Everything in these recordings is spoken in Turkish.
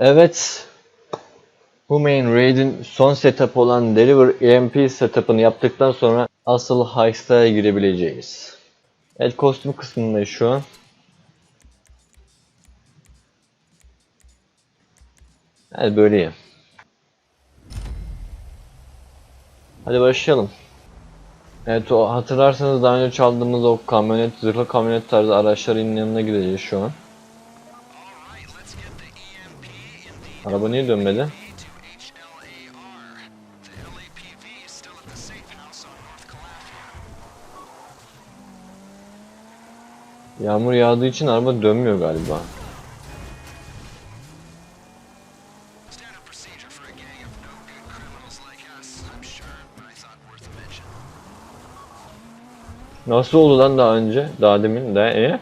Evet. Humane Raid'in son setup olan Deliver EMP setup'ını yaptıktan sonra asıl heist'a girebileceğiz. Evet kostüm kısmındayız şu an. Evet böyleyim. Hadi başlayalım. Evet o hatırlarsanız daha önce çaldığımız o kamyonet, zırhlı kamyonet tarzı araçların yanına gideceğiz şu an. Araba niye dönmedi? Yağmur yağdığı için araba dönmüyor galiba. Nasıl oldu lan daha önce? Daha demin de e?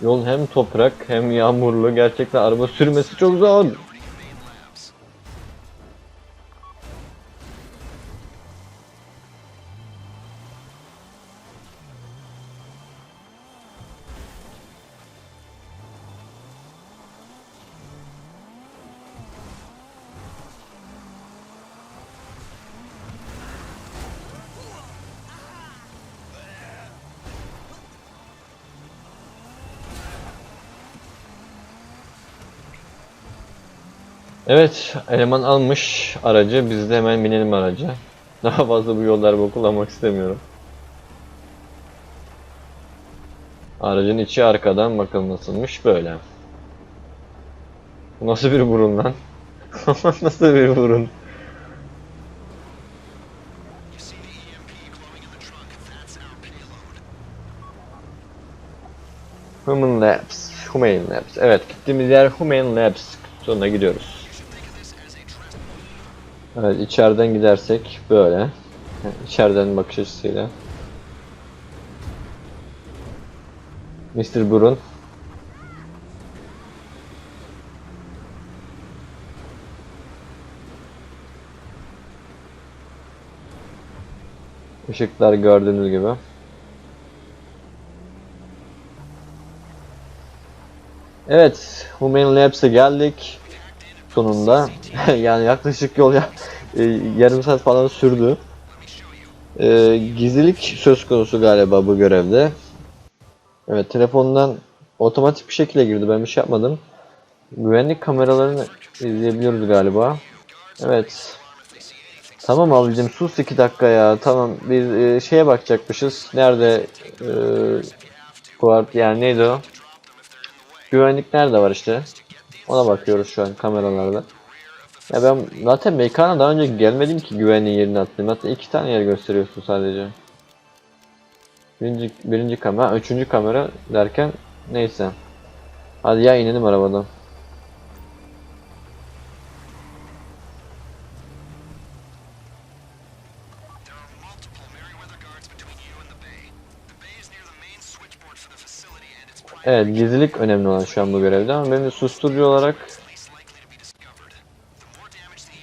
Yol hem toprak hem yağmurlu. Gerçekten araba sürmesi çok zor. Evet, eleman almış aracı. Biz de hemen binelim araca. Daha fazla bu yolları kullanmak istemiyorum. Aracın içi arkadan bakalım nasılmış böyle. Bu nasıl bir burun lan? nasıl bir burun? Human Labs. Humane Labs. Evet, gittiğimiz yer Humane Labs. Sonuna gidiyoruz. Evet, içeriden gidersek böyle. Yani İçeriden bakış açısıyla. Mr. Burun. Işıklar gördüğünüz gibi. Evet, Humane Labs'e geldik. Sonunda. yani yaklaşık yol ya, e, yarım saat falan sürdü. E, gizlilik söz konusu galiba bu görevde. Evet, telefondan otomatik bir şekilde girdi. Ben bir şey yapmadım. Güvenlik kameralarını izleyebiliyoruz galiba. Evet. Tamam abicim sus iki dakika ya. Tamam biz e, şeye bakacakmışız. Nerede e, guard yani neydi o? Güvenlik nerede var işte. Ona bakıyoruz şu an kameralarda. Ya ben zaten mekana daha önce gelmedim ki güvenliğin yerini atlayayım. Hatta iki tane yer gösteriyorsun sadece. Birinci, birinci kamera, üçüncü kamera derken neyse. Hadi ya inelim arabadan. Evet gizlilik önemli olan şu an bu görevde ama benim de susturucu olarak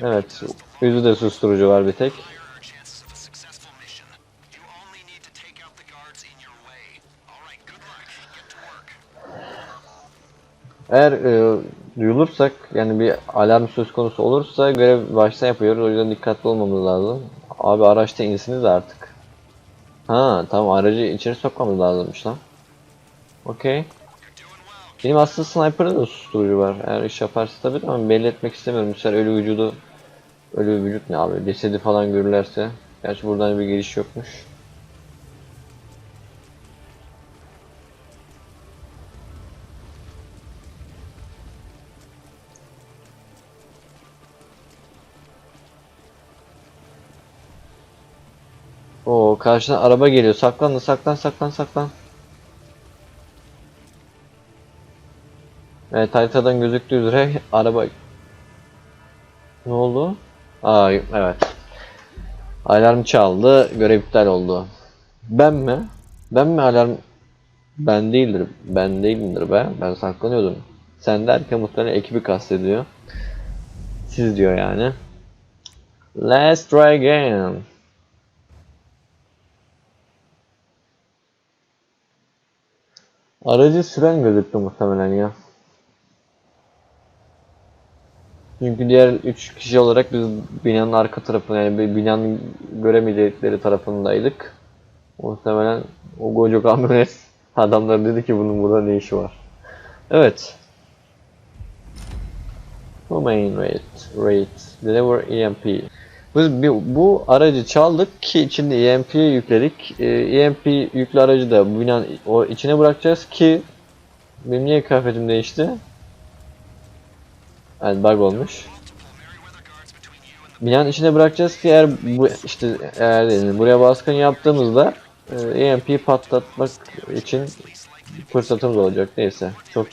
evet yüzü de susturucu var bir tek. Eğer e, duyulursak yani bir alarm söz konusu olursa görev başta yapıyoruz. O yüzden dikkatli olmamız lazım. Abi araçta insiniz artık. Ha tamam aracı içeri sokmamız lazımmış lan. Okey. Benim aslında sniper'da da susturucu var. Eğer iş yaparsa tabii ama belli etmek istemiyorum. Sefer ölü vücudu ölü vücut ne abi? Cesedi falan görürlerse. Gerçi buradan bir giriş yokmuş. Oo karşıdan araba geliyor. Saklan saklan saklan saklan. Evet haritadan gözüktüğü üzere araba ne oldu? Aa evet. Alarm çaldı. Görev iptal oldu. Ben mi? Ben mi alarm? Ben değildir. Ben değilimdir be. Ben saklanıyordum. Sen derken muhtemelen ekibi kastediyor. Siz diyor yani. Let's try again. Aracı süren gözüktü muhtemelen ya. Çünkü diğer 3 kişi olarak biz binanın arka tarafında yani binanın göremeyecekleri tarafındaydık. Muhtemelen o koca kamyonet adamlar dedi ki bunun burada ne işi var. Evet. Domain rate, rate, deliver EMP. Biz bu aracı çaldık ki içinde EMP yükledik. EMP yüklü aracı da binanın o içine bırakacağız ki benim niye kıyafetim değişti? Evet bug olmuş. Binanın içine bırakacağız ki eğer bu işte eğer yani buraya baskın yaptığımızda e, EMP patlatmak için fırsatımız olacak neyse. Çok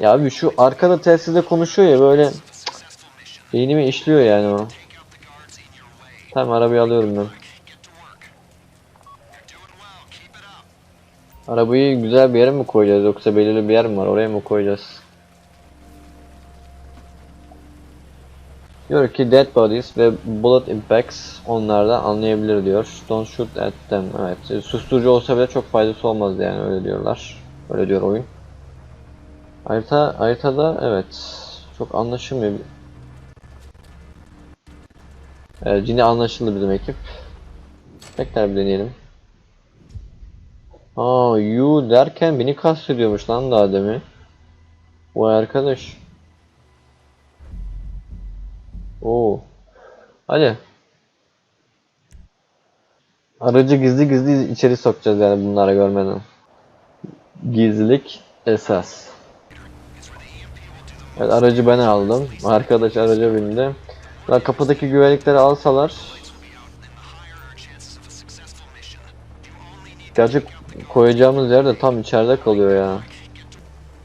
ya abi şu arkada telsizle konuşuyor ya böyle beynimi işliyor yani o. Tamam arabayı alıyorum ben. Arabayı güzel bir yere mi koyacağız yoksa belirli bir yer mi var oraya mı koyacağız? Diyor ki dead bodies ve bullet impacts onlardan anlayabilir diyor. Don't shoot at them. Evet. Susturucu olsa bile çok faydası olmaz yani öyle diyorlar. Öyle diyor oyun. Harita, haritada evet. Çok anlaşılmıyor. Evet yine anlaşıldı bizim ekip. Tekrar bir deneyelim. Aa you derken beni kastediyormuş lan daha demin. Vay arkadaş. Oo. Hadi. Aracı gizli gizli içeri sokacağız yani bunlara görmeden. Gizlilik esas. Evet aracı ben aldım. Arkadaş araca bindi. Lan kapıdaki güvenlikleri alsalar Gerçi koyacağımız yer de tam içeride kalıyor ya.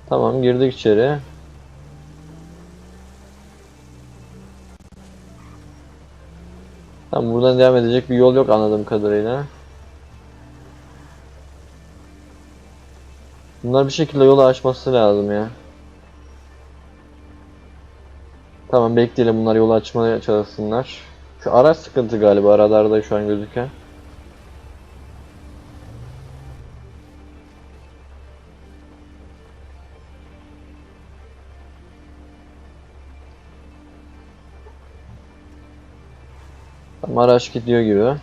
Tamam girdik içeri. Tamam buradan devam edecek bir yol yok anladığım kadarıyla. Bunlar bir şekilde yolu açması lazım ya. Tamam bekleyelim bunlar yolu açmaya çalışsınlar. Şu araç sıkıntı galiba aralarda şu an gözüken. Araç gidiyor gibi.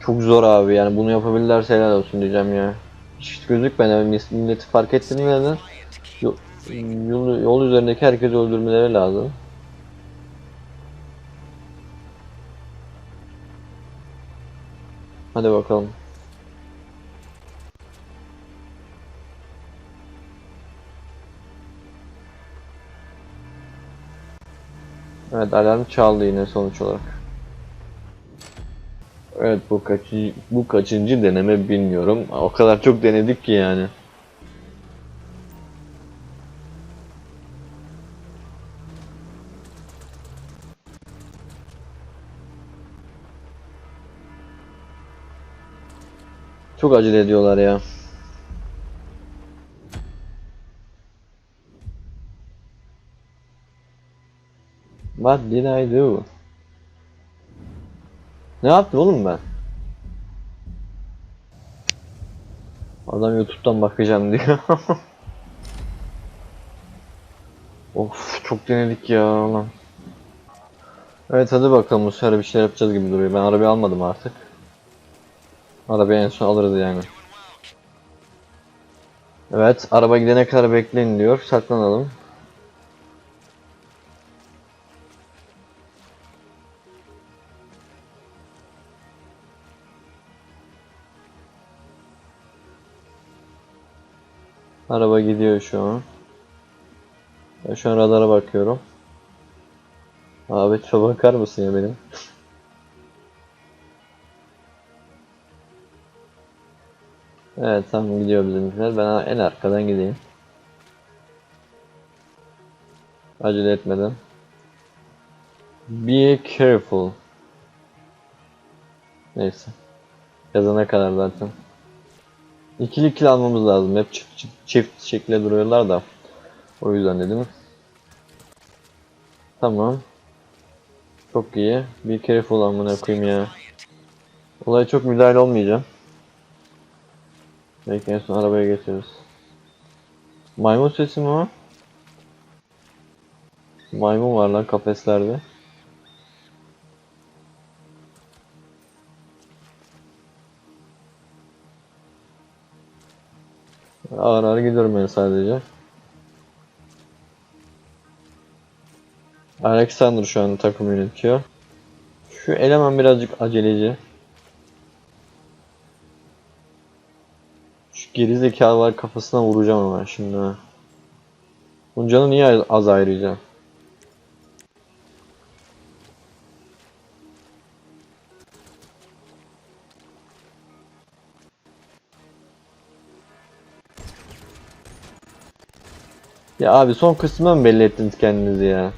Çok zor abi yani bunu yapabilirlerse helal olsun diyeceğim ya. Hiç gözükmeden milleti fark ettirmeden yol, yol, yol üzerindeki herkesi öldürmeleri lazım. Hadi bakalım. Evet alarm çaldı yine sonuç olarak. Evet bu kaçıncı, bu kaçıncı deneme bilmiyorum. O kadar çok denedik ki yani. Çok acele ediyorlar ya. What did I do? Ne yaptım oğlum ben? Adam YouTube'dan bakacağım diyor. of çok denedik ya lan. Evet hadi bakalım bu sefer bir şeyler yapacağız gibi duruyor. Ben arabayı almadım artık. Arabayı en son alırız yani. Evet araba gidene kadar bekleyin diyor. Saklanalım. Araba gidiyor şu an. Ben şu an radara bakıyorum. Abi çok bakar mısın ya benim? Evet tamam gidiyor bizimkiler. Ben en arkadan gideyim. Acele etmeden. Be careful. Neyse. Yazana kadar zaten. İkili kill almamız lazım. Hep çift, çift, çift şekilde duruyorlar da. O yüzden dedim. Tamam. Çok iyi. Bir kere full amına koyayım ya. Olaya çok müdahale olmayacağım. Belki en son arabaya geçeriz. Maymun sesi mi o? Maymun var lan kafeslerde. Ağır ağır gidiyorum ben sadece. Alexander şu an takım yönetiyor. Şu eleman birazcık aceleci. Şu geri zekalı var kafasına vuracağım ama şimdi. Bunun canı niye az ayıracağım? Ya abi son kısmında mı belli ettiniz kendinizi ya?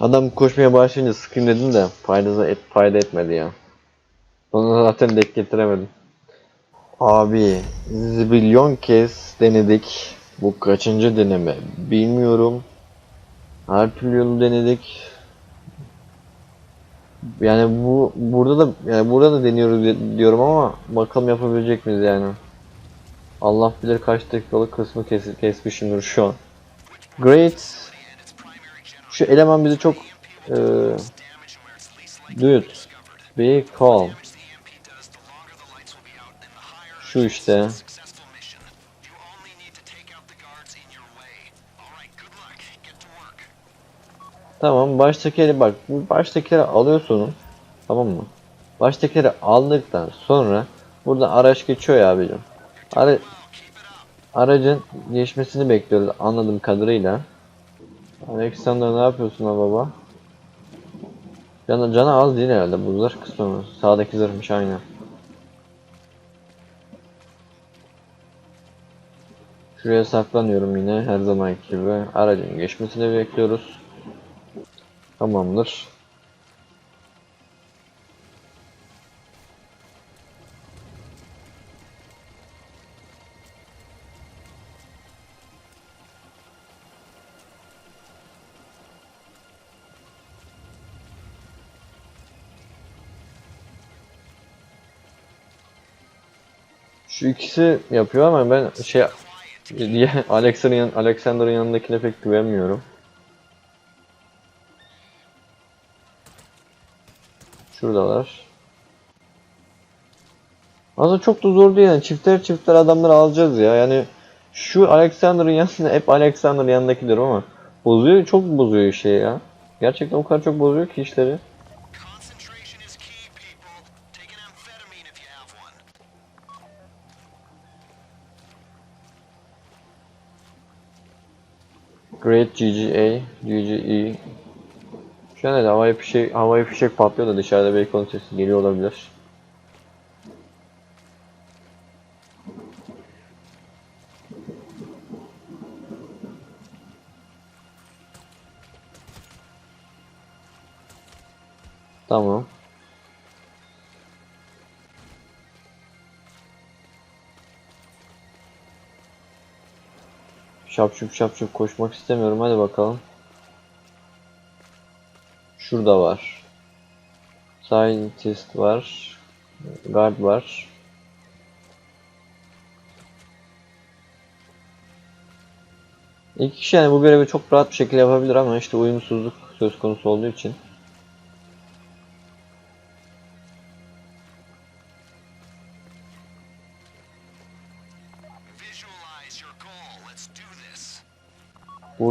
Adam koşmaya başlayınca sıkayım dedim de fayda, et, fayda etmedi ya. Onu zaten denk getiremedim. Abi zibilyon kez denedik. Bu kaçıncı deneme bilmiyorum. Her türlü yolu denedik. Yani bu burada da yani burada da deniyoruz di- diyorum ama bakalım yapabilecek miyiz yani. Allah bilir kaç dakikalık kısmı kes, kesmişimdir şu an. Great. Şu eleman bizi çok eee dude be calm. Şu işte. Tamam baştakileri bak baştakileri alıyorsunuz. Tamam mı? Baştakileri aldıktan sonra burada araç geçiyor ya abicim. Ara aracın geçmesini bekliyoruz anladığım kadarıyla. Alexander ne yapıyorsun ha baba? Canı, canı az değil herhalde bu zırh kısmı mı? Sağdaki zırhmış aynen. Şuraya saklanıyorum yine her zamanki gibi. Aracın geçmesini bekliyoruz. Tamamdır. İkisi yapıyor ama ben şey Alexander'ın yan, Alexander'ın yanındakine pek güvenmiyorum. Şuradalar. Aslında çok da zor değil yani çifter çifter adamları alacağız ya yani şu Alexander'ın yanında hep Alexander'ın yanındaki ama bozuyor çok bozuyor işi ya. Gerçekten o kadar çok bozuyor ki işleri. Great GGA, GGE. Şu an öyle havai fişek, havai fişek patlıyor da dışarıda belki onun sesi geliyor olabilir. Tamam. Şapşup şapşup koşmak istemiyorum. Hadi bakalım. Şurada var. Scientist var. Guard var. İki kişi yani bu görevi çok rahat bir şekilde yapabilir ama işte uyumsuzluk söz konusu olduğu için.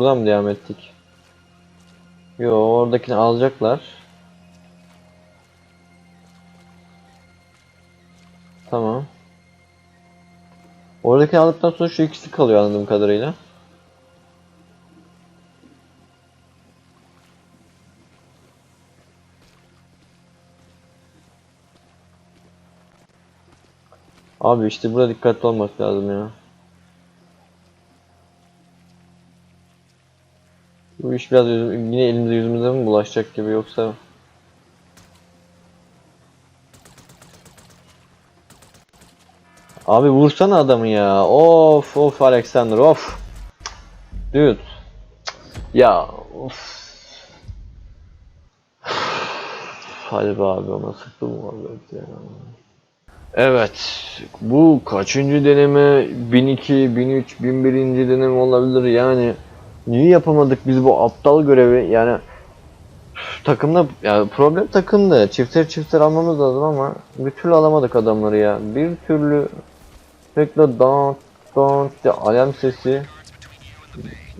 Buradan mı devam ettik? Yo oradakini alacaklar. Tamam. Oradakini aldıktan sonra şu ikisi kalıyor anladığım kadarıyla. Abi işte burada dikkatli olmak lazım ya. Bu iş biraz yine elimize yüzümüze mi bulaşacak gibi yoksa Abi vursana adamı ya. Of of Alexander of. Dude. Ya of. Hadi be abi ona sıktım muhabbet ya. Evet. Bu kaçıncı deneme? 1002, 1003, 1001. deneme olabilir yani. Niye yapamadık biz bu aptal görevi? Yani takımda yani problem takımda. Çiftler çiftler almamız lazım ama bir türlü alamadık adamları ya. Bir türlü sürekli don't don't diye alarm sesi.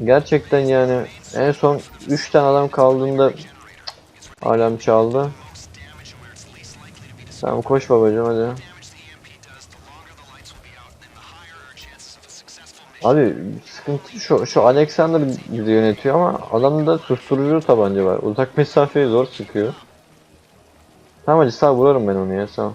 Gerçekten yani en son 3 tane adam kaldığında alarm çaldı. Tamam koş babacığım hadi. Abi sıkıntı şu, şu Alexander bizi yönetiyor ama adamda susturucu tabanca var. Uzak mesafeyi zor çıkıyor. Tamam hadi sağ vurarım ben onu ya sağ.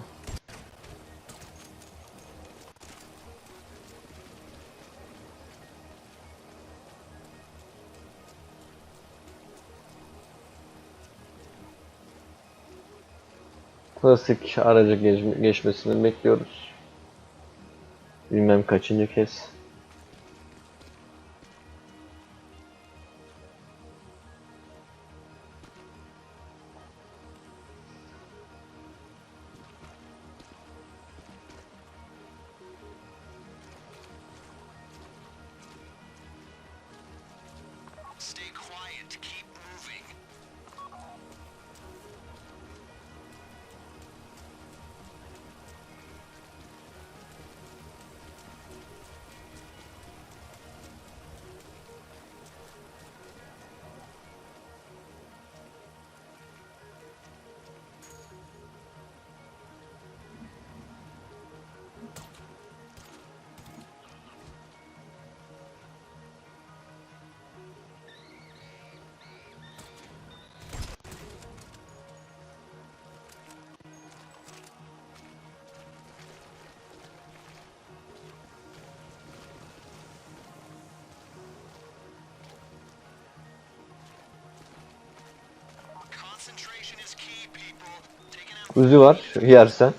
Klasik aracı geç- geçmesini bekliyoruz. Bilmem kaçıncı kez. Uzi var yersen.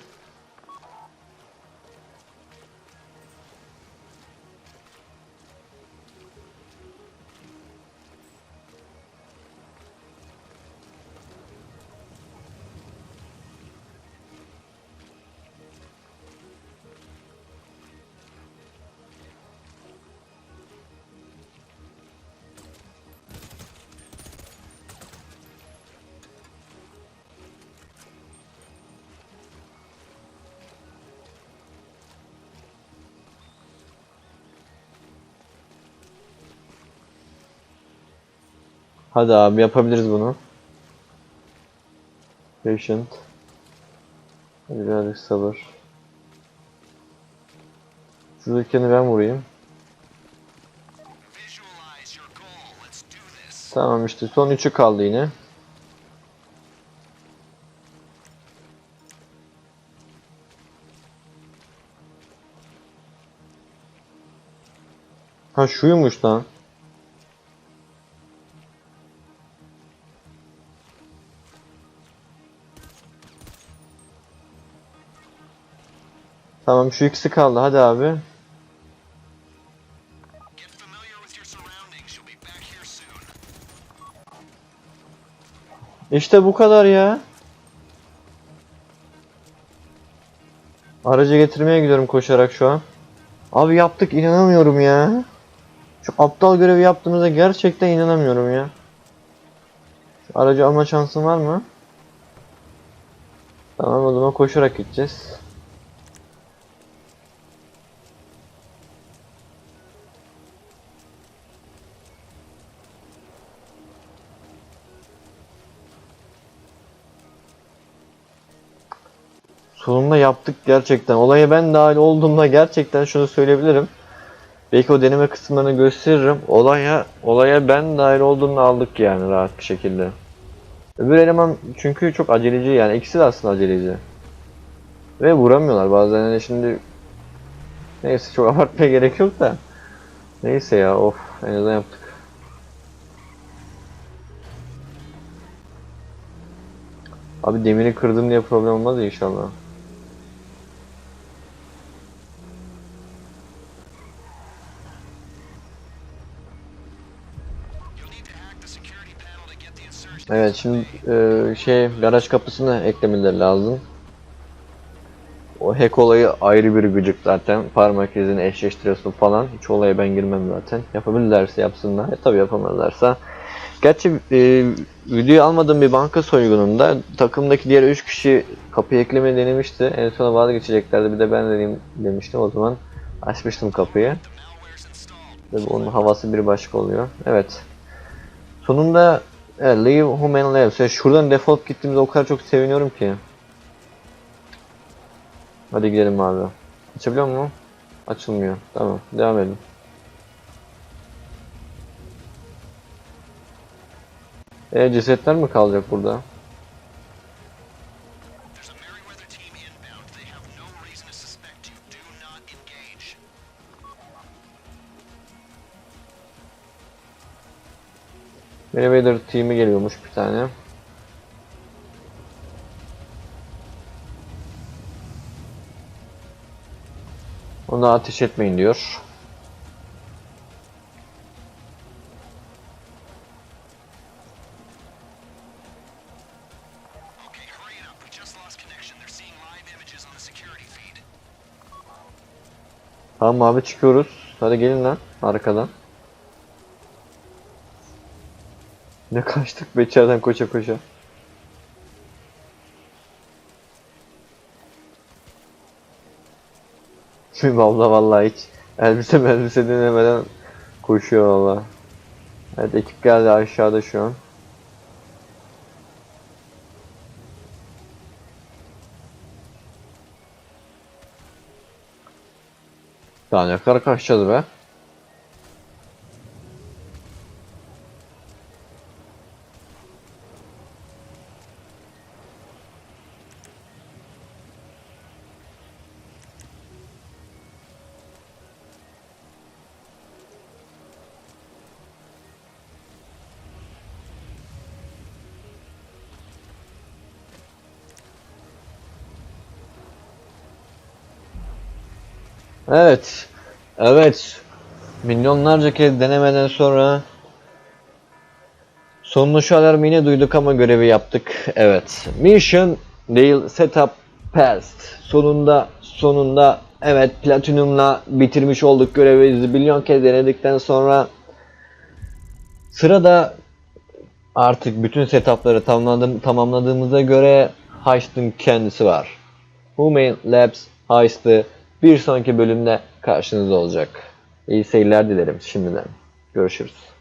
Hadi abi yapabiliriz bunu. Patient. Birazcık sabır. Şuradakini ben vurayım. Tamam işte son üçü kaldı yine. Ha şuymuş lan. Tamam şu ikisi kaldı hadi abi. İşte bu kadar ya. Aracı getirmeye gidiyorum koşarak şu an. Abi yaptık inanamıyorum ya. Şu aptal görevi yaptığımıza gerçekten inanamıyorum ya. Şu aracı alma şansın var mı? Tamam o zaman koşarak gideceğiz. Sonunda yaptık gerçekten. Olaya ben dahil olduğumda gerçekten şunu söyleyebilirim. Belki o deneme kısımlarını gösteririm. Olaya olaya ben dahil olduğumda aldık yani rahat bir şekilde. Öbür eleman çünkü çok aceleci yani ikisi de aslında aceleci. Ve vuramıyorlar bazen yani şimdi neyse çok abartmaya gerek yok da. Neyse ya of en azından yaptık. Abi demiri kırdım diye problem olmaz inşallah. Evet şimdi e, şey garaj kapısını eklemeleri lazım. O hack olayı ayrı bir gıcık zaten. Parmak izini eşleştiriyorsun falan. Hiç olaya ben girmem zaten. Yapabilirlerse yapsınlar. E, tabii yapamazlarsa. Gerçi e, videoyu almadığım bir banka soygununda takımdaki diğer 3 kişi kapıyı eklemeyi denemişti. En sona vazgeçeceklerdi. Bir de ben deneyim demiştim. O zaman açmıştım kapıyı. Tabii onun havası bir başka oluyor. Evet. Sonunda evet, Leave Human Labs. Ya şuradan default gittiğimde o kadar çok seviniyorum ki. Hadi gidelim abi. Açabiliyor mu? Açılmıyor. Tamam. Devam edelim. E cesetler mi kalacak burada? Connection. They're seeing live images on the security feed. Tamam abi çıkıyoruz. Hadi gelin lan arkadan. Ne kaçtık be içeriden koşa koşa. Şimdi abla vallahi hiç elbise elbise denemeden koşuyor valla. Evet ekip geldi aşağıda şu an. Daha ne kadar kaçacağız be? Evet. Evet. Milyonlarca kez denemeden sonra sonunda şu alarmı yine duyduk ama görevi yaptık. Evet. Mission değil setup passed. Sonunda sonunda evet Platinum'la bitirmiş olduk görevi. Milyon kez denedikten sonra sırada artık bütün setupları tamamladım, tamamladığımıza göre Heist'ın kendisi var. Humane Labs Heist'ı bir sonraki bölümde karşınızda olacak. İyi seyirler dilerim şimdiden. Görüşürüz.